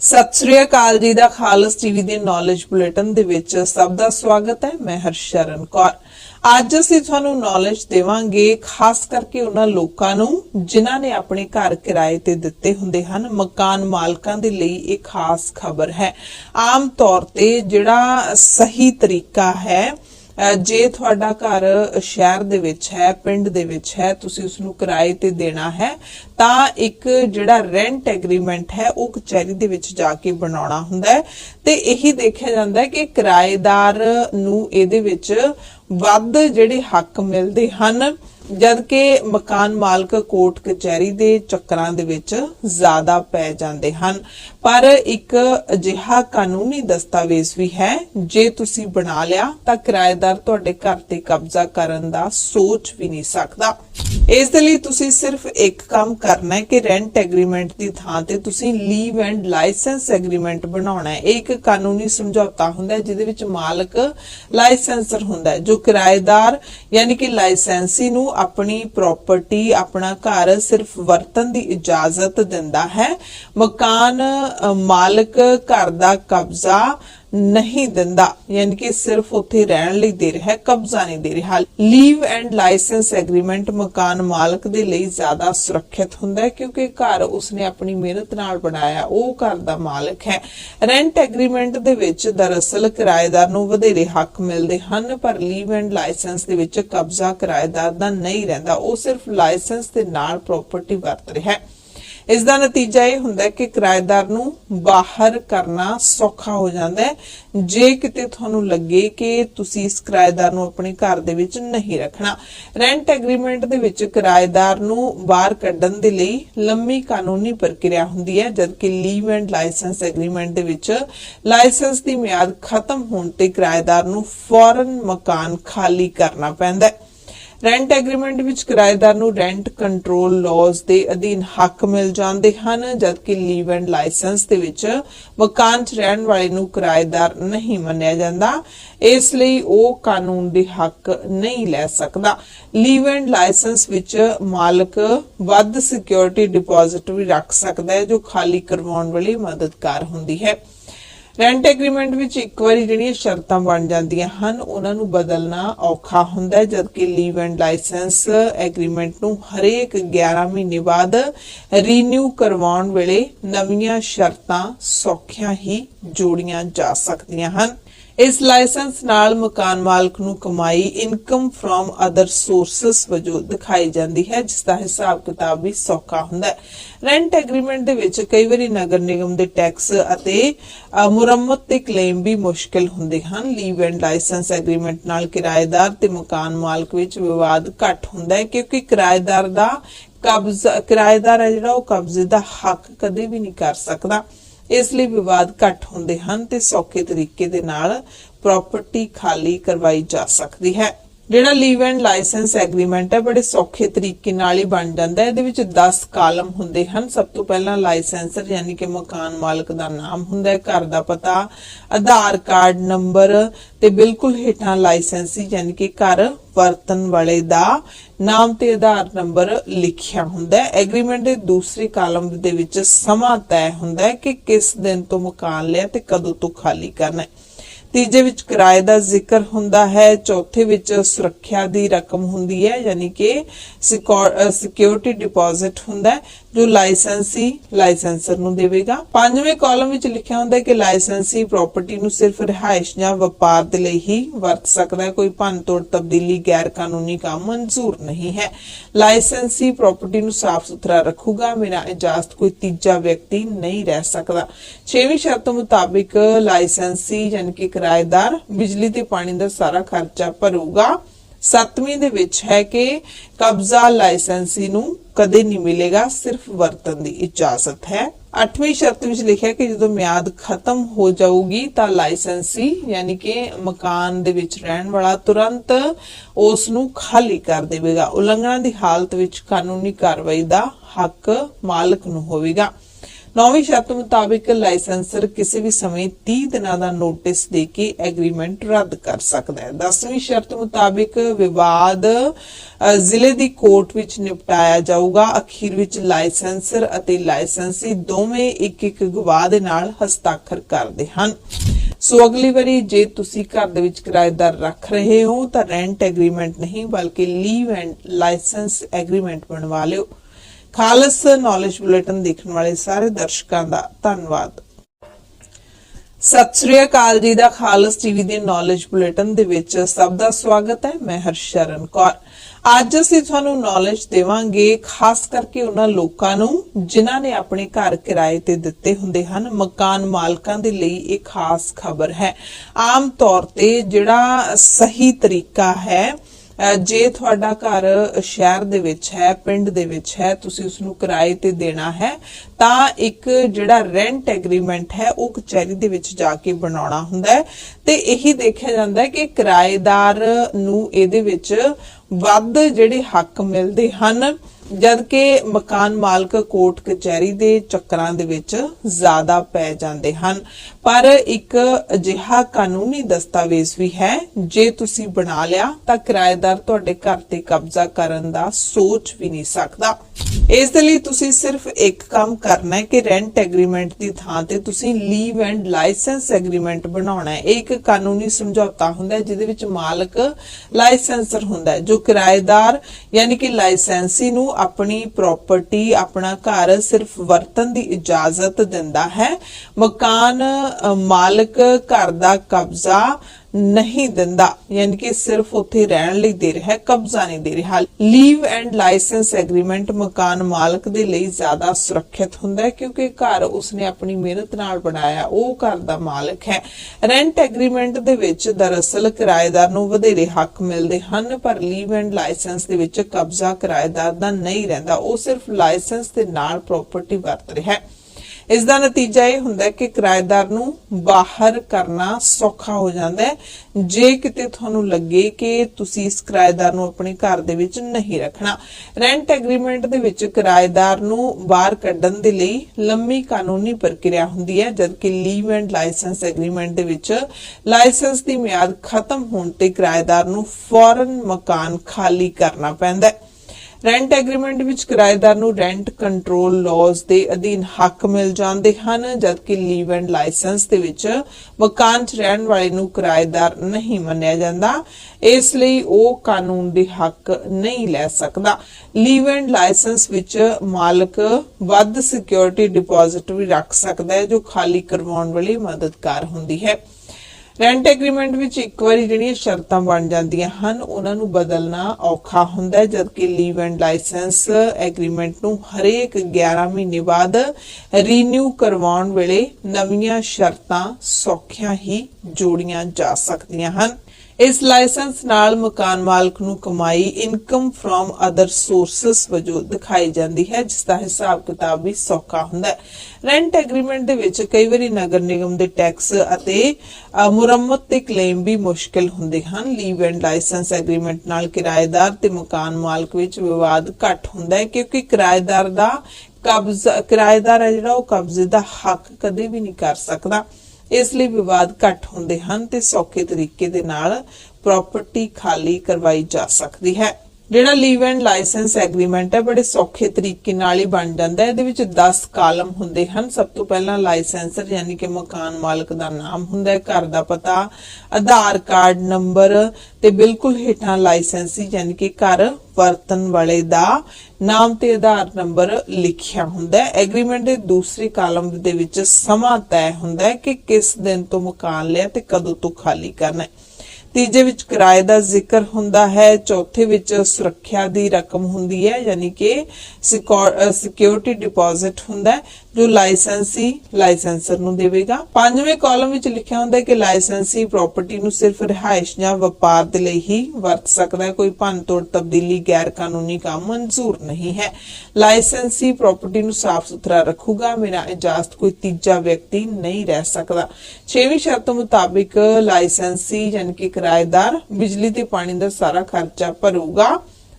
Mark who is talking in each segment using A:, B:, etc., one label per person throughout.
A: ਸਤਿ ਸ੍ਰੀ ਅਕਾਲ ਜੀ ਦਾ ਖਾਲਸ ਟੀਵੀ ਦੇ ਨੌਲੇਜ ਬੁਲੇਟਿਨ ਦੇ ਵਿੱਚ ਸਭ ਦਾ ਸਵਾਗਤ ਹੈ, ਮੈਂ ਹਰਸ਼ਰਨ ਕੌਰ। ਅੱਜ ਅਸੀਂ ਤੁਹਾਨੂੰ ਨੌਲੇਜ ਦੇਵਾਂਗੇ, ਖਾਸ ਕਰਕੇ ਉਹਨਾਂ ਲੋਕਾਂ ਨੂੰ ਜਿਨ੍ਹਾਂ ਨੇ ਆਪਣੇ ਘਰ ਕਿਰਾਏ ਤੇ ਦਿੱਤੇ ਹੁੰਦੇ ਹਨ, ਮਕਾਨ ਮਾਲਕਾਂ ਦੇ ਲਈ ਇਹ ਖਾਸ ਖਬਰ ਹੈ। ਆਮ ਤੌਰ ਤੇ ਜਿਹੜਾ ਸਹੀ ਤਰੀਕਾ ਹੈ ਜੇ ਤੁਹਾਡਾ ਘਰ ਸ਼ਹਿਰ ਦੇ ਵਿੱਚ ਹੈ, ਪਿੰਡ ਦੇ ਵਿੱਚ ਹੈ, ਤੁਸੀਂ ਉਸ ਨੂੰ ਕਿਰਾਏ ਤੇ ਦੇਣਾ ਹੈ, ਤਾਂ ਇੱਕ ਜਿਹੜਾ ਰੈਂਟ ਐਗਰੀਮੈਂਟ ਹੈ, ਉਹ ਕਚਹਿਰੀ ਦੇ ਵਿੱਚ ਜਾ ਕੇ ਬਣਾਉਣਾ ਹੁੰਦਾ ਹੈ। ਤੇ ਇਹੀ ਦੇਖਿਆ ਜਾਂਦਾ ਹੈ ਕਿ ਕਿਰਾਏਦਾਰ ਨੂੰ ਇਹਦੇ ਵਿੱਚ ਵੱਧ ਜਿਹੜੇ ਹੱਕ ਮਿਲਦੇ ਹਨ। ਜਦ ਕਿ ਮਕਾਨ ਮਾਲਕ ਕੋਰਟ ਕਚਹਿਰੀ ਦੇ ਚੱਕਰਾਂ ਦੇ ਵਿੱਚ ਜ਼ਿਆਦਾ ਪੈ ਜਾਂਦੇ ਹਨ। ਪਰ ਇੱਕ ਅਜਿਹਾ ਕਾਨੂੰਨੀ ਦਸਤਾਵੇਜ਼ ਵੀ ਹੈ, ਜੇ ਤੁਸੀਂ ਬਣਾ ਲਿਆ ਤਾਂ ਕਿਰਾਏਦਾਰ ਤੁਹਾਡੇ ਘਰ ਤੇ ਕਬਜ਼ਾ ਕਰਨ ਦਾ ਸੋਚ ਵੀ ਨਹੀਂ ਸਕਦਾ। ਇਸ ਦੇ ਲਈ ਤੁਸੀਂ ਸਿਰਫ ਇੱਕ ਕੰਮ ਕਰਨਾ ਹੈ ਕਿ ਰੈਂਟ ਐਗਰੀਮੈਂਟ ਦੀ ਥਾਂ ਤੇ ਤੁਸੀਂ ਲੀਵ ਐਂਡ ਲਾਇਸੈਂਸ ਐਗਰੀਮੈਂਟ ਬਣਾਉਣਾ ਹੈ। ਇਹ ਇੱਕ ਕਾਨੂੰਨੀ ਸਮਝੌਤਾ ਹੁੰਦਾ ਹੈ, ਜਿਹਦੇ ਵਿੱਚ ਮਾਲਕ ਲਾਇਸੈਂਸਰ ਹੁੰਦਾ ਹੈ, ਜੋ ਕਿਰਾਏਦਾਰ ਯਾਨੀ ਕਿ ਲਾਇਸੈਂਸੀ ਨੂੰ ਆਪਣੀ ਪ੍ਰਾਪਰਟੀ ਆਪਣਾ ਘਰ ਸਿਰਫ ਵਰਤਣ ਦੀ ਇਜਾਜ਼ਤ ਦਿੰਦਾ ਹੈ। ਮਕਾਨ ਮਾਲਕ, ਘਰ ਦਾ ਕਬਜ਼ਾ ਨਹੀਂ ਦਿੰਦਾ, ਯਾਨੀ ਕਿ ਸਿਰਫ ਉੱਥੇ ਰਹਿਣ ਲਈ ਦੇ ਰਿਹਾ ਹੈ ਕਬਜ਼ਾ ਨਹੀਂ ਦੇ ਰਿਹਾ। ਲੀਵ ਐਂਡ ਲਾਇਸੈਂਸ ਐਗਰੀਮੈਂਟ ਮਕਾਨ ਮਾਲਕ ਦੇ ਲਈ ਜ਼ਿਆਦਾ ਸੁਰੱਖਿਅਤ ਹੁੰਦਾ ਹੈ, ਕਿਉਂਕਿ ਘਰ ਉਸਨੇ ਆਪਣੀ ਮਿਹਨਤ ਨਾਲ ਬਣਾਇਆ, ਉਹ ਘਰ ਦਾ ਮਾਲਕ ਹੈ। ਰੈਂਟ ਐਗਰੀਮੈਂਟ ਦੇ ਵਿੱਚ ਦਰਅਸਲ ਕਿਰਾਏਦਾਰ ਨੂੰ ਵਧੇਰੇ ਹੱਕ ਮਿਲਦੇ ਹਨ, ਪਰ ਲੀਵ ਐਂਡ ਲਾਇਸੈਂਸ ਦੇ ਵਿੱਚ ਕਬਜ਼ਾ ਕਿਰਾਏਦਾਰ ਦਾ ਨਹੀਂ ਰਹਿੰਦਾ, ਉਹ ਸਿਰਫ ਲਾਇਸੈਂਸ ਦੇ ਨਾਲ ਪ੍ਰਾਪਰਟੀ ਵਰਤ ਰਿਹਾ ਹੈ। ਇਸ ਦਾ ਨਤੀਜਾ ਇਹ ਹੁੰਦਾ ਕਿ ਕਿਰਾਏਦਾਰ ਨੂੰ ਬਾਹਰ ਕਰਨਾ ਸੌਖਾ ਹੋ ਜਾਂਦਾ ਹੈ। ਜੇ ਕਿਤੇ ਤੁਹਾਨੂੰ ਲੱਗੇ ਕਿ ਤੁਸੀਂ ਇਸ ਕਿਰਾਏਦਾਰ ਨੂੰ ਆਪਣੇ ਘਰ ਦੇ ਵਿੱਚ ਨਹੀਂ ਰੱਖਣਾ ਰੈਂਟ ਐਗਰੀਮੈਂਟ ਦੇ ਵਿੱਚ ਕਿਰਾਏਦਾਰ ਨੂੰ ਬਾਹਰ ਕੱਢਣ ਦੇ ਲਈ ਲੰਮੀ ਕਾਨੂੰਨੀ ਪ੍ਰਕਿਰਿਆ ਹੁੰਦੀ ਹੈ, ਜਦਕਿ ਲੀਵ ਐਂਡ ਲਾਇਸੈਂਸ ਐਗਰੀਮੈਂਟ ਦੇ ਵਿੱਚ ਲਾਇਸੈਂਸ ਦੀ ਮਿਆਦ ਖਤਮ ਹੋਣ ਤੇ ਕਿਰਾਏਦਾਰ ਨੂੰ ਫੌਰਨ ਮਕਾਨ ਖਾਲੀ ਕਰਨਾ ਪੈਂਦਾ ਹੈ। ਰੈਂਟ ਐਗਰੀਮੈਂਟ ਵਿੱਚ ਕਿਰਾਏਦਾਰ ਨੂੰ ਰੈਂਟ ਕੰਟਰੋਲ ਲਾਜ਼ ਦੇ ਅਧੀਨ ਹੱਕ ਮਿਲ ਜਾਂਦੇ ਹਨ, ਜਦਕਿ ਲੀਵ ਐਂਡ ਲਾਇਸੈਂਸ ਦੇ ਵਿੱਚ ਮਕਾਨ ਰਹਿਣ ਵਾਲੇ ਨੂੰ ਕਿਰਾਏਦਾਰ ਨਹੀਂ ਮੰਨਿਆ ਜਾਂਦਾ। ਇਸ ਲਈ ਉਹ ਕਾਨੂੰਨ ਦੇ ਹੱਕ ਨਹੀਂ ਲੈ ਸਕਦਾ। ਲੀਵ ਐਂਡ ਲਾਇਸੈਂਸ ਵਿੱਚ ਮਾਲਕ ਵੱਧ ਸਿਕਿਉਰਿਟੀ ਡਿਪੋਜ਼ਿਟ ਵੀ ਰੱਖ ਸਕਦਾ ਹੈ, ਜੋ ਖਾਲੀ ਕਰਵਾਉਣ ਵਾਲੀ ਮਦਦਗਾਰ ਹੁੰਦੀ ਹੈ। ਰੈਂਟ ਐਗਰੀਮੈਂਟ ਵਿੱਚ ਇੱਕ ਵਾਰੀ ਜਿਹੜੀਆਂ ਸ਼ਰਤਾਂ ਬਣ ਜਾਂਦੀਆਂ ਹਨ, ਉਹਨਾਂ ਨੂੰ ਬਦਲਣਾ ਔਖਾ ਹੁੰਦਾ ਹੈ, ਜਦਕਿ ਲੀਵ ਐਂਡ ਲਾਇਸੈਂਸ ਐਗਰੀਮੈਂਟ ਨੂੰ ਹਰੇਕ 11 ਮਹੀਨੇ ਬਾਅਦ ਰੀਨਿਊ ਕਰਵਾਉਣ ਵੇਲੇ ਨਵੀਆਂ ਸ਼ਰਤਾਂ ਸੌਖੀਆਂ ਹੀ ਜੋੜੀਆਂ ਜਾ ਸਕਦੀਆਂ ਹਨ। ਇਸ ਲਾਇਸੈਂਸ ਨਾਲ ਮਕਾਨ ਮਾਲਕ ਨੂੰ ਕਮਾਈ ਇਨਕਮ ਫਰਮ ਅਦਰ ਸੋਰਸਸ ਵਜੋਂ ਦਿਖਾਈ ਜਾਂਦੀ ਹੈ ਜਿਸ ਦਾ ਹਿਸਾਬ ਕਿਤਾਬ ਵੀ ਸੌਖਾ ਹੁੰਦਾ ਹੈ। ਰੈਂਟ ਐਗਰੀਮੈਂਟ ਦੇ ਵਿੱਚ ਕਈ ਵਾਰੀ ਨਗਰ ਨਿਗਮ ਦੇ ਟੈਕਸ ਅਤੇ ਅ, ਮੁਰੰਮਤ ਤੇ ਕਲੇਮ ਵੀ ਮੁਸ਼ਕਲ ਹੁੰਦੇ ਹਨ। ਲੀਵ ਐਂਡ ਲਾਇਸੈਂਸ ਐਗਰੀਮੈਂਟ ਨਾਲ ਕਿਰਾਏਦਾਰ ਤੇ ਮਕਾਨ ਮਾਲਕ ਵਿੱਚ ਵਿਵਾਦ ਘੱਟ ਹੁੰਦਾ ਹੈ ਕਿਉਂਕਿ ਕਿਰਾਏਦਾਰ ਦਾ ਕਬਜ਼ਾ ਕਿਰਾਏਦਾਰ ਹੈ ਜਿਹੜਾ ਉਹ ਕਬਜ਼ੇ ਦਾ ਹੱਕ ਕਦੇ ਵੀ ਨਹੀਂ ਕਰ ਸਕਦਾ। ਇਸ ਲਈ ਵਿਵਾਦ ਘੱਟ ਹੁੰਦੇ ਹਨ ਤੇ ਸੌਖੇ ਤਰੀਕੇ ਦੇ ਨਾਲ ਪ੍ਰਾਪਰਟੀ ਖਾਲੀ ਕਰਵਾਈ ਜਾ ਸਕਦੀ ਹੈ। ਜਿਹੜਾ ਲੀਵ ਐਂਡ ਲਾਇਸੈਂਸ ਐਗਰੀਮੈਂਟ ਹੈ, ਬੜੇ ਸੌਖੇ ਤਰੀਕੇ ਨਾਲ ਹੀ ਬਣ ਜਾਂਦਾ ਹੈ। ਇਹਦੇ ਵਿੱਚ 10 ਕਾਲਮ ਹੁੰਦੇ ਹਨ। ਸਭ ਤੋਂ ਪਹਿਲਾਂ ਲਾਇਸੈਂਸਰ, ਯਾਨੀ ਕਿ ਮਕਾਨ ਮਾਲਕ ਦਾ ਨਾਮ ਹੁੰਦਾ ਹੈ, ਘਰ ਦਾ ਪਤਾ, ਆਧਾਰ ਕਾਰਡ ਨੰਬਰ ਤੇ ਬਿਲਕੁਲ ਹੇਠਾਂ ਲਾਇਸੈਂਸੀ, ਯਾਨੀ ਕਿ ਘਰ ਵਰਤਨ ਵਾਲੇ ਦਾ ਨਾਮ ਤੇ ਆਧਾਰ ਨੰਬਰ ਲਿਖਿਆ ਹੁੰਦਾ ਹੈ। ਐਗਰੀਮੈਂਟ ਦੇ ਦੂਸਰੇ ਕਾਲਮ ਦੇ ਵਿੱਚ ਸਮਾਂ ਤੈਅ ਹੁੰਦਾ ਹੈ ਕਿ ਕਿਸ ਦਿਨ ਤੋਂ ਮਕਾਨ ਲਿਆ ਤੇ ਕਦੋਂ ਤੋਂ ਖਾਲੀ ਕਰਨਾ ਹੈ। ਤੀਜੇ ਵਿੱਚ ਕਿਰਾਏ ਦਾ ਜ਼ਿਕਰ ਹੁੰਦਾ ਹੈ, ਚੌਥੇ ਵਿੱਚ ਸੁਰੱਖਿਆ ਦੀ ਰਕਮ ਹੁੰਦੀ ਹੈ, ਯਾਨੀ ਕਿ ਸਿਕਿਉਰਿਟੀ ਡਿਪੋਜ਼ਿਟ ਹੁੰਦਾ ਹੈ, ਜੋ ਲਾਇਸੈਂਸੀ ਲਾਇਸੈਂਸਰ ਨੂੰ ਦੇਵੇਗਾ। ਪੰਜਵੇਂ ਕਾਲਮ ਵਿੱਚ ਲਿਖਿਆ ਹੁੰਦਾ ਹੈ ਕਿ ਲਾਇਸੈਂਸੀ ਪ੍ਰਾਪਰਟੀ ਨੂੰ ਸਿਰਫ ਰਿਹਾਇਸ਼ ਜਾਂ ਵਪਾਰ ਦੇ ਲਈ ਹੀ ਵਰਤ ਸਕਦਾ ਹੈ। ਕੋਈ ਭੰਨਤੋੜ ਤਬਦੀਲੀ ਗੈਰ ਕਾਨੂੰਨੀ ਕੰਮ ਮਨਜ਼ੂਰ ਨਹੀਂ ਹੈ। ਲਾਇਸੈਂਸੀ ਪ੍ਰਾਪਰਟੀ ਨੂੰ ਸਾਫ਼ ਸੁਥਰਾ ਰੱਖੂਗਾ ਮੇਰਾ ਇਜਾਜ਼ਤ ਕੋਈ ਤੀਜਾ ਵਿਅਕਤੀ ਨਹੀਂ ਰਹਿ ਸਕਦਾ। ਛੇਵੀਂ ਸ਼ਰਤ ਮੁਤਾਬਿਕ ਲਾਇਸੈਂਸੀ, ਯਾਨੀ ਕਿ ਕਿਰਾਏਦਾਰ ਬਿਜਲੀ ਤੇ ਪਾਣੀ ਦਾ ਸਾਰਾ ਖਰਚਾ ਭਰੂਗਾ। ਸੱਤਵੀਂ ਦੇ ਵਿੱਚ ਹੈ ਕਿ ਕਬਜ਼ਾ ਲਾਇਸੈਂਸੀ ਨੂੰ ਕਦੇ ਨਹੀਂ ਮਿਲੇਗਾ, ਸਿਰਫ ਵਰਤਨ ਦੀ ਇਜਾਜ਼ਤ ਹੈ। ਅੱਠਵੀਂ ਸ਼ਰਤ ਵਿੱਚ ਲਿਖਿਆ ਕਿ ਜਦੋਂ ਮਿਆਦ ਖਤਮ ਹੋ ਜਾਊਗੀ ਤਾਂ ਲਾਇਸੈਂਸੀ, ਯਾਨੀ ਕਿ ਮਕਾਨ ਦੇ ਵਿੱਚ ਰਹਿਣ ਵਾਲਾ ਤੁਰੰਤ ਉਸ ਨੂੰ ਖਾਲੀ ਕਰ ਦੇਵੇਗਾ। ਉਲੰਘਣਾ ਦੀ ਹਾਲਤ ਵਿੱਚ ਕਾਨੂੰਨੀ ਕਾਰਵਾਈ ਦਾ ਹੱਕ ਮਾਲਕ ਨੂੰ ਹੋਵੇਗਾ। ਨੌਵੀਂ ਸ਼ਰਤ ਮੁਤਾਬਿਕ ਲਾਇਸੈਂਸਰ ਕਿਸੇ ਵੀ ਸਮੇਂ 30 ਦਿਨਾਂ ਦਾ ਨੋਟਿਸ ਦੇ ਕੇ ਐਗਰੀਮੈਂਟ ਰੱਦ ਕਰ ਸਕਦਾ ਹੈ। 10ਵੀਂ ਸ਼ਰਤ ਮੁਤਾਬਿਕ ਵਿਵਾਦ ਜ਼ਿਲ੍ਹੇ ਦੀ ਕੋਰਟ ਵਿੱਚ ਨਿਪਟਾਇਆ ਜਾਊਗਾ। ਅਖੀਰ ਵਿੱਚ ਲਾਇਸੈਂਸਰ ਅਤੇ ਲਾਇਸੈਂਸੀ ਦੋਵੇਂ ਇੱਕ ਇੱਕ ਗਵਾਹ ਦੇ ਨਾਲ ਹਸਤਾਖਰ ਕਰਦੇ ਹਨ। ਸੋ ਅਗਲੀ ਵਾਰੀ ਜੇ ਤੁਸੀਂ ਘਰ ਦੇ ਵਿੱਚ ਕਿਰਾਏਦਾਰ ਰੱਖ ਰਹੇ ਹੋ ਤਾਂ ਰੈਂਟ ਐਗਰੀਮੈਂਟ ਨਹੀਂ, ਬਲਕਿ ਲੀਵ ਐਂਡ ਲਾਇਸੈਂਸ ਐਗਰੀਮੈਂਟ ਬਣਵਾ ਲਿਓ। ਖਾਲਸ ਨੌਲੇਜ ਬੁਲੇਟਿਨ ਦੇਖਣ ਵਾਲੇ ਸਾਰੇ ਦਰਸ਼ਕਾਂ ਦਾ ਧੰਨਵਾਦ। ਸਤਿ ਸ੍ਰੀ ਅਕਾਲ ਜੀ ਦਾ ਖਾਲਸ ਟੀਵੀ ਦੇ ਨੌਲੇਜ ਬੁਲੇਟਿਨ ਦੇ ਵਿੱਚ ਸਭ ਦਾ ਸਵਾਗਤ ਹੈ, ਮੈਂ ਹਰਸ਼ਰਨ ਕੌਰ। ਅੱਜ ਅਸੀਂ ਤੁਹਾਨੂੰ ਨੌਲੇਜ ਦੇਵਾਂਗੇ, ਖਾਸ ਕਰਕੇ ਉਹਨਾਂ ਲੋਕਾਂ ਨੂੰ ਜਿਨ੍ਹਾਂ ਨੇ ਆਪਣੇ ਘਰ ਕਿਰਾਏ ਤੇ ਦਿੱਤੇ ਹੁੰਦੇ ਹਨ, ਮਕਾਨ ਮਾਲਕਾਂ ਦੇ ਲਈ ਇਹ ਖਾਸ ਖਬਰ ਹੈ। ਆਮ ਤੌਰ ਤੇ ਜਿਹੜਾ ਸਹੀ ਤਰੀਕਾ ਹੈ ਜੇ ਤੁਹਾਡਾ ਘਰ ਸ਼ਹਿਰ ਦੇ ਵਿੱਚ ਹੈ, ਪਿੰਡ ਦੇ ਵਿੱਚ ਹੈ, ਤੁਸੀਂ ਉਸ ਨੂੰ ਕਿਰਾਏ ਤੇ ਦੇਣਾ ਹੈ, ਤਾਂ ਇੱਕ ਜਿਹੜਾ ਰੈਂਟ ਐਗਰੀਮੈਂਟ ਹੈ, ਉਹ ਕਚਹਿਰੀ ਦੇ ਵਿੱਚ ਜਾ ਕੇ ਬਣਾਉਣਾ ਹੁੰਦਾ ਹੈ। ਤੇ ਇਹੀ ਦੇਖਿਆ ਜਾਂਦਾ ਹੈ ਕਿ ਕਿਰਾਏਦਾਰ ਨੂੰ ਇਹਦੇ ਵਿੱਚ ਵੱਧ ਜਿਹੜੇ ਹੱਕ ਮਿਲਦੇ ਹਨ ਜਦ ਕਿ ਮਕਾਨ ਮਾਲਕ ਕੋਰਟ ਕਚਹਿਰੀ ਦੇ ਚੱਕਰਾਂ ਦੇ ਵਿੱਚ ਜ਼ਿਆਦਾ ਪੈ ਜਾਂਦੇ ਹਨ। ਪਰ ਇੱਕ ਅਜਿਹਾ ਕਾਨੂੰਨੀ ਦਸਤਾਵੇਜ਼ ਵੀ ਹੈ। ਜੇ ਤੁਸੀਂ ਬਣਾ ਲਿਆ, ਤਾਂ ਕਿਰਾਏਦਾਰ ਤੁਹਾਡੇ ਘਰ ਤੇ ਕਬਜ਼ਾ ਕਰਨ ਦਾ ਸੋਚ ਵੀ ਨਹੀਂ ਸਕਦਾ। ਇਸ ਦੇ ਲਈ ਤੁਸੀਂ ਸਿਰਫ ਇੱਕ ਕੰਮ ਕਰਨਾ ਹੈ ਕਿ ਰੈਂਟ ਐਗਰੀਮੈਂਟ ਦੀ ਥਾਂ ਤੇ ਤੁਸੀਂ ਲੀਵ ਐਂਡ ਲਾਇਸੈਂਸ ਐਗਰੀਮੈਂਟ ਬਣਾਉਣਾ ਹੈ। ਇਹ ਇੱਕ ਕਾਨੂੰਨੀ ਸਮਝੌਤਾ ਹੁੰਦਾ ਹੈ, ਜਿਹਦੇ ਵਿੱਚ ਮਾਲਕ ਲਾਇਸੈਂਸਰ ਹੁੰਦਾ ਹੈ, ਜੋ ਕਿਰਾਏਦਾਰ ਯਾਨੀ ਕਿ ਲਾਇਸੈਂਸੀ ਨੂੰ ਆਪਣੀ ਪ੍ਰਾਪਰਟੀ ਆਪਣਾ ਘਰ ਸਿਰਫ ਵਰਤਣ ਦੀ ਇਜਾਜ਼ਤ ਦਿੰਦਾ ਹੈ। ਮਕਾਨ ਮਾਲਕ ਘਰ ਦਾ ਕਬਜ਼ਾ ਨਹੀਂ ਦਿੰਦਾ। ਯਾਨੀ ਕਿ ਸਿਰਫ ਉੱਥੇ ਰਹਿਣ ਲਈ ਦੇ ਰਿਹਾ ਹੈ ਕਬਜ਼ਾ ਨਹੀਂ ਦੇ ਰਿਹਾ। ਲੀਵ ਐਂਡ ਲਾਇਸੈਂਸ ਐਗਰੀਮੈਂਟ ਮਕਾਨ ਮਾਲਕ ਦੇ ਲਈ ਜ਼ਿਆਦਾ ਸੁਰੱਖਿਅਤ ਹੁੰਦਾ ਹੈ, ਕਿਉਂਕਿ ਘਰ ਉਸਨੇ ਆਪਣੀ ਮਿਹਨਤ ਨਾਲ ਬਣਾਇਆ, ਉਹ ਘਰ ਦਾ ਮਾਲਕ ਹੈ। ਰੈਂਟ ਐਗਰੀਮੈਂਟ ਦੇ ਵਿੱਚ ਦਰਅਸਲ ਕਿਰਾਏਦਾਰ ਨੂੰ ਵਧੇਰੇ ਹੱਕ ਮਿਲਦੇ ਹਨ, ਪਰ ਲੀਵ ਐਂਡ ਲਾਇਸੈਂਸ ਦੇ ਵਿੱਚ ਕਬਜ਼ਾ ਕਿਰਾਏਦਾਰ ਦਾ ਨਹੀਂ ਰਹਿੰਦਾ। ਉਹ ਸਿਰਫ ਲਾਇਸੈਂਸ ਦੇ ਨਾਲ ਪ੍ਰਾਪਰਟੀ ਵਰਤ ਰਿਹਾ ਹੈ। ਇਸ ਦਾ ਨਤੀਜਾ ਇਹ ਹੁੰਦਾ ਕਿ ਕਿਰਾਏਦਾਰ ਨੂੰ ਬਾਹਰ ਕਰਨਾ ਸੌਖਾ ਹੋ ਜਾਂਦਾ ਹੈ। ਜੇ ਕਿਤੇ ਤੁਹਾਨੂੰ ਲੱਗੇ ਕਿ ਤੁਸੀਂ ਇਸ ਕਿਰਾਏਦਾਰ ਨੂੰ ਆਪਣੇ ਘਰ ਦੇ ਵਿੱਚ ਨਹੀਂ ਰੱਖਣਾ ਰੈਂਟ ਐਗਰੀਮੈਂਟ ਦੇ ਵਿੱਚ ਕਿਰਾਏਦਾਰ ਨੂੰ ਬਾਹਰ ਕੱਢਣ ਦੇ ਲਈ ਲੰਮੀ ਕਾਨੂੰਨੀ ਪ੍ਰਕਿਰਿਆ ਹੁੰਦੀ ਹੈ, ਜਦਕਿ ਲੀਵ ਐਂਡ ਲਾਇਸੈਂਸ ਐਗਰੀਮੈਂਟ ਦੇ ਵਿੱਚ ਲਾਇਸੈਂਸ ਦੀ ਮਿਆਦ ਖਤਮ ਹੋਣ ਤੇ ਕਿਰਾਏਦਾਰ ਨੂੰ ਫੌਰਨ ਮਕਾਨ ਖਾਲੀ ਕਰਨਾ ਪੈਂਦਾ ਹੈ। ਰੈਂਟ ਐਗਰੀਮੈਂਟ ਵਿੱਚ ਕਿਰਾਏਦਾਰ ਨੂੰ ਰੈਂਟ ਕੰਟਰੋਲ ਲਾਜ਼ ਦੇ ਅਧੀਨ ਹੱਕ ਮਿਲ ਜਾਂਦੇ ਹਨ, ਜਦਕਿ ਲੀਵ ਐਂਡ ਲਾਇਸੈਂਸ ਦੇ ਵਿੱਚ ਮਕਾਨ 'ਚ ਰਹਿਣ ਵਾਲੇ ਨੂੰ ਕਿਰਾਏਦਾਰ ਨਹੀਂ ਮੰਨਿਆ ਜਾਂਦਾ। ਇਸ ਲਈ ਉਹ ਕਾਨੂੰਨ ਦੇ ਹੱਕ ਨਹੀਂ ਲੈ ਸਕਦਾ। ਲੀਵ ਐਂਡ ਲਾਇਸੈਂਸ ਵਿੱਚ ਮਾਲਕ ਵੱਧ ਸਿਕਿਉਰਿਟੀ ਡਿਪੋਜ਼ਿਟ ਵੀ ਰੱਖ ਸਕਦਾ ਹੈ, ਜੋ ਖਾਲੀ ਕਰਵਾਉਣ ਵਾਲੀ ਮਦਦਗਾਰ ਹੁੰਦੀ ਹੈ। ਰੈਂਟ ਐਗਰੀਮੈਂਟ ਵਿੱਚ ਇੱਕ ਵਾਰੀ ਜਿਹੜੀਆਂ ਸ਼ਰਤਾਂ ਬਣ ਜਾਂਦੀਆਂ ਹਨ, ਉਹਨਾਂ ਨੂੰ ਬਦਲਣਾ ਔਖਾ ਹੁੰਦਾ ਹੈ, ਜਦਕਿ ਲੀਵ ਐਂਡ ਲਾਇਸੈਂਸ ਐਗਰੀਮੈਂਟ ਨੂੰ ਹਰੇਕ 11 ਮਹੀਨੇ ਬਾਅਦ ਰੀਨਿਊ ਕਰਵਾਉਣ ਵੇਲੇ ਨਵੀਆਂ ਸ਼ਰਤਾਂ ਸੌਖੀਆਂ ਹੀ ਜੋੜੀਆਂ ਜਾ ਸਕਦੀਆਂ ਹਨ। ਇਸ ਲਾਇਸੈਂਸ ਨਾਲ ਮਕਾਨ ਮਾਲਕ ਨੂੰ ਕਮਾਈ ਇਨਕਮ ਫਰੋਮ ਅਦਰ ਸੋਰਸਸ ਵਜੋਂ ਦਿਖਾਈ ਜਾਂਦੀ ਹੈ ਜਿਸ ਦਾ ਹਿਸਾਬ ਕਿਤਾਬ ਵੀ ਸੌਖਾ ਹੁੰਦਾ ਹੈ। ਰੈਂਟ ਐਗਰੀਮੈਂਟ ਦੇ ਵਿੱਚ ਕਈ ਵਾਰੀ ਨਗਰ ਨਿਗਮ ਦੇ ਟੈਕਸ ਅਤੇ ਅ, ਮੁਰੰਮਤ ਤੇ ਕਲੇਮ ਵੀ ਮੁਸ਼ਕਲ ਹੁੰਦੇ ਹਨ। ਲੀਵ ਐਂਡ ਲਾਇਸੈਂਸ ਐਗਰੀਮੈਂਟ ਨਾਲ ਕਿਰਾਏਦਾਰ ਤੇ ਮਕਾਨ ਮਾਲਕ ਵਿੱਚ ਵਿਵਾਦ ਘੱਟ ਹੁੰਦਾ ਹੈ ਕਿਉਂਕਿ ਕਿਰਾਏਦਾਰ ਦਾ ਕਬਜ਼ਾ ਕਿਰਾਏਦਾਰ ਹੈ ਜਿਹੜਾ ਉਹ ਕਬਜ਼ੇ ਦਾ ਹੱਕ ਕਦੇ ਵੀ ਨਹੀਂ ਕਰ ਸਕਦਾ। ਇਸ ਲਈ ਵਿਵਾਦ ਘੱਟ ਹੁੰਦੇ ਹਨ ਤੇ ਸੌਖੇ ਤਰੀਕੇ ਦੇ ਨਾਲ ਪ੍ਰਾਪਰਟੀ ਖਾਲੀ ਕਰਵਾਈ ਜਾ ਸਕਦੀ ਹੈ। ਜਿਹੜਾ ਲੀਵ ਐਂਡ ਲਾਇਸੈਂਸ ਐਗਰੀਮੈਂਟ ਹੈ, ਬੜੇ ਸੌਖੇ ਤਰੀਕੇ ਨਾਲ ਹੀ ਬਣ ਜਾਂਦਾ ਹੈ। ਇਹਦੇ ਵਿੱਚ 10 ਕਾਲਮ ਹੁੰਦੇ ਹਨ। ਸਭ ਤੋਂ ਪਹਿਲਾਂ ਲਾਇਸੈਂਸਰ, ਯਾਨੀ ਕਿ ਮਕਾਨ ਮਾਲਕ ਦਾ ਨਾਮ ਹੁੰਦਾ ਹੈ, ਘਰ ਦਾ ਪਤਾ, ਆਧਾਰ ਕਾਰਡ ਨੰਬਰ ਤੇ ਬਿਲਕੁਲ ਹੇਠਾਂ ਲਾਇਸੈਂਸੀ, ਯਾਨੀ ਕਿ ਘਰ ਵਰਤਨ ਵਾਲੇ ਦਾ ਨਾਮ ਤੇ ਆਧਾਰ ਨੰਬਰ ਲਿਖਿਆ ਹੁੰਦਾ ਹੈ। ਐਗਰੀਮੈਂਟ ਦੇ ਦੂਸਰੇ ਕਾਲਮ ਦੇ ਵਿੱਚ ਸਮਾਂ ਤੈਅ ਹੁੰਦਾ ਹੈ ਕਿ ਕਿਸ ਦਿਨ ਤੋਂ ਮਕਾਨ ਲਿਆ ਤੇ ਕਦੋਂ ਤੋਂ ਖਾਲੀ ਕਰਨਾ ਹੈ। ਤੀਜੇ ਵਿੱਚ ਕਿਰਾਏ ਦਾ ਜ਼ਿਕਰ ਹੁੰਦਾ ਹੈ, ਚੌਥੇ ਵਿੱਚ ਸੁਰੱਖਿਆ ਦੀ ਰਕਮ ਹੁੰਦੀ ਹੈ, ਯਾਨੀ ਕਿ ਸਿਕਿਉਰਿਟੀ ਡਿਪੋਜ਼ਿਟ ਹੁੰਦਾ ਜੋ ਲਾਇਸੈਂਸੀ ਲਾਇਸੈਂਸਰ ਨੂੰ ਦੇਵੇਗਾ। ਪੰਜਵੇਂ ਕਾਲਮ ਵਿੱਚ ਲਿਖਿਆ ਹੁੰਦਾ ਹੈ ਕਿ ਲਾਇਸੈਂਸੀ ਪ੍ਰਾਪਰਟੀ ਨੂੰ ਸਿਰਫ ਰਿਹਾਇਸ਼ ਜਾਂ ਵਪਾਰ ਦੇ ਲਈ ਹੀ ਵਰਤ ਸਕਦਾ ਹੈ। ਕੋਈ ਭੰਨਤੋੜ ਤਬਦੀਲੀ ਗੈਰ ਕਾਨੂੰਨੀ ਕੰਮ ਮਨਜ਼ੂਰ ਨਹੀਂ ਹੈ। ਲਾਇਸੈਂਸੀ ਪ੍ਰਾਪਰਟੀ ਨੂੰ ਸਾਫ਼ ਸੁਥਰਾ ਰੱਖੂਗਾ ਮੇਰਾ ਇਜਾਜ਼ਤ ਕੋਈ ਤੀਜਾ ਵਿਅਕਤੀ ਨਹੀਂ ਰਹਿ ਸਕਦਾ। ਛੇਵੀਂ ਸ਼ਰਤ ਮੁਤਾਬਿਕ ਲਾਇਸੈਂਸੀ, ਯਾਨੀ ਕਿ ਕਿਰਾਏਦਾਰ ਬਿਜਲੀ ਤੇ ਪਾਣੀ ਦਾ ਸਾਰਾ ਖਰਚਾ ਭਰੂਗਾ।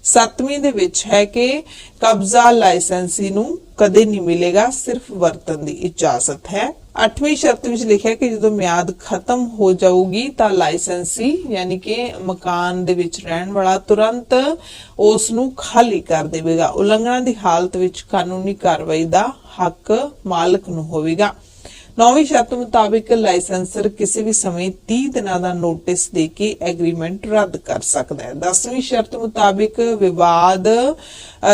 A: ਸੱਤਵੀਂ ਦੇ ਵਿੱਚ ਹੈ ਕਿ ਕਬਜ਼ਾ ਲਾਇਸੈਂਸੀ ਨੂੰ ਕਦੇ ਨਹੀਂ ਮਿਲੇਗਾ, ਸਿਰਫ ਵਰਤਣ ਦੀ ਇਜਾਜ਼ਤ ਹੈ। ਅੱਠਵੀਂ ਸ਼ਰਤ ਵਿੱਚ ਲਿਖਿਆ ਕਿ ਜਦੋਂ ਮਿਆਦ ਖਤਮ ਹੋ ਜਾਊਗੀ ਤਾਂ ਲਾਇਸੈਂਸੀ, ਯਾਨੀ ਕਿ ਮਕਾਨ ਦੇ ਵਿੱਚ ਰਹਿਣ ਵਾਲਾ ਤੁਰੰਤ ਉਸ ਨੂੰ ਖਾਲੀ ਕਰ ਦੇਵੇਗਾ। ਉਲੰਘਣਾ ਦੀ ਹਾਲਤ ਵਿੱਚ ਕਾਨੂੰਨੀ ਕਾਰਵਾਈ ਦਾ ਹੱਕ ਮਾਲਕ ਨੂੰ ਹੋਵੇਗਾ। ਨੌਵੀਂ ਸ਼ਰਤ ਮੁਤਾਬਿਕ ਲਾਇਸੈਂਸਰ ਕਿਸੇ ਵੀ ਸਮੇਂ 30 ਦਿਨਾਂ ਦਾ ਨੋਟਿਸ ਦੇ ਕੇ ਐਗਰੀਮੈਂਟ ਰੱਦ ਕਰ ਸਕਦਾ ਹੈ। 10ਵੀਂ ਸ਼ਰਤ ਮੁਤਾਬਿਕ ਵਿਵਾਦ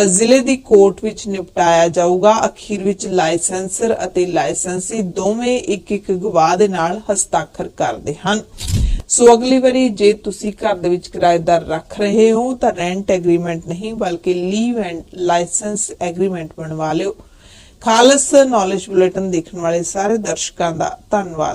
A: ਜ਼ਿਲ੍ਹੇ ਦੀ ਕੋਰਟ ਵਿੱਚ ਨਿਪਟਾਇਆ ਜਾਊਗਾ। ਅਖੀਰ ਵਿੱਚ ਲਾਇਸੈਂਸਰ ਅਤੇ ਲਾਇਸੈਂਸੀ ਦੋਵੇਂ ਇੱਕ ਇੱਕ ਗਵਾਹ ਦੇ ਨਾਲ ਹਸਤਾਖਰ ਕਰਦੇ ਹਨ। ਸੋ ਅਗਲੀ ਵਾਰੀ ਜੇ ਤੁਸੀਂ ਘਰ ਦੇ ਵਿੱਚ ਕਿਰਾਏਦਾਰ ਰੱਖ ਰਹੇ ਹੋ ਤਾਂ ਰੈਂਟ ਐਗਰੀਮੈਂਟ ਨਹੀਂ, ਬਲਕਿ ਲੀਵ ਐਂਡ ਲਾਇਸੈਂਸ ਐਗਰੀਮੈਂਟ ਬਣਵਾ ਲਿਓ। ਖਾਲਸ ਨੌਲੇਜ ਬੁਲੇਟਿਨ ਦੇਖਣ ਵਾਲੇ ਸਾਰੇ ਦਰਸ਼ਕਾਂ ਦਾ ਧੰਨਵਾਦ।